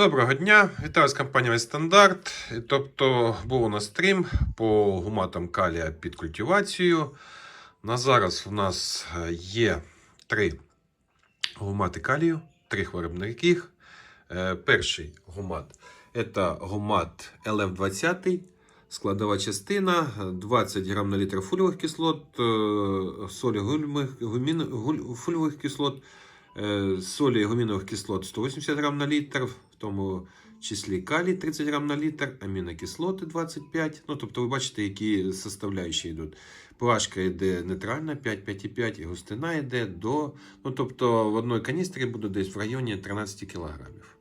Доброго дня! Вітаю з компанією Стандарт. Тобто був у нас стрім по гуматам калія під культивацією. На зараз у нас е, є три гумати калію, три виробників. Е, Перший гумат це гумат LF20, складова частина 20 грам на літр фольових кислот, е, солі гульмих- гумін- гуль- фольових кислот, солі гумінових кислот 180 грам на літр, в тому числі калій 30 грам на літр, амінокислоти 25. Ну, тобто ви бачите, які составляючі йдуть. Плашка йде нейтральна 5-5,5 і густина йде до. Ну, тобто в одній каністрі буде десь в районі 13 кілограмів.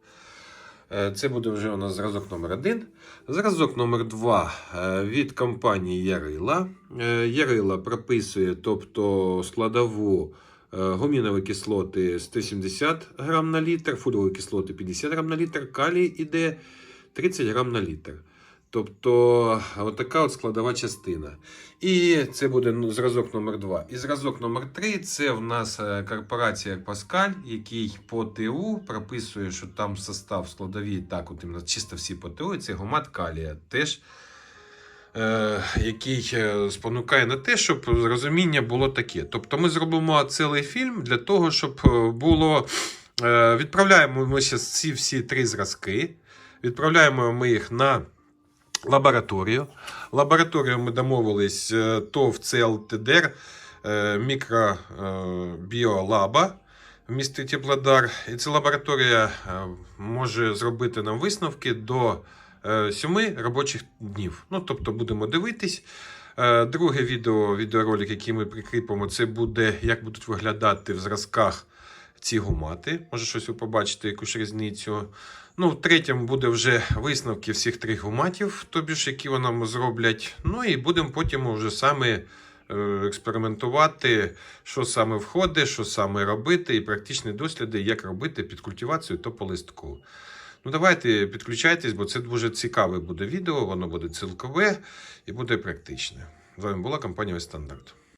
Е, Це буде вже у нас зразок номер один. Зразок номер два е, від компанії Ярила. Е, Ярила прописує тобто, складову е, гумінові кислоти 170 грам на літр, фудові кислоти 50 грам на літр, калій іде 30 грам на літр. Тобто, отака от складова частина. І це буде ну, зразок номер 2. І зразок номер 3 це в нас е, корпорація Паскаль, який по ТУ прописує, що там состав складові, так, от чисто всі по ТУ, це гумат калія. Теж який е, спонукає на те, щоб розуміння було таке. Тобто ми зробимо цілий фільм для того, щоб е, було. Е, відправляємо ми ці всі три зразки. Відправляємо ми їх на лабораторію. Лабораторію ми домовились е, ТОВ ЦЛТДР е, мікробіолаба в місті Теплодар. І ця лабораторія е, може зробити нам висновки до 7 робочих днів. Ну, тобто будемо дивитись. Е, Друге відео, відеоролик, який ми прикріпимо, це буде, як будуть виглядати в зразках ці гумати. Може, щось ви побачите, якусь різницю. Ну, в третьому буде вже висновки всіх трьох гуматів, тобі ж, які вони нам зроблять. Ну і будемо потім вже саме е, експериментувати, що саме входить, що саме робити, і практичні досліди, як робити під культивацію тополистку. Ну, давайте підключайтесь, бо це дуже цікаве буде відео, воно буде цілкове і буде практичне. З вами була компанія Стандарт.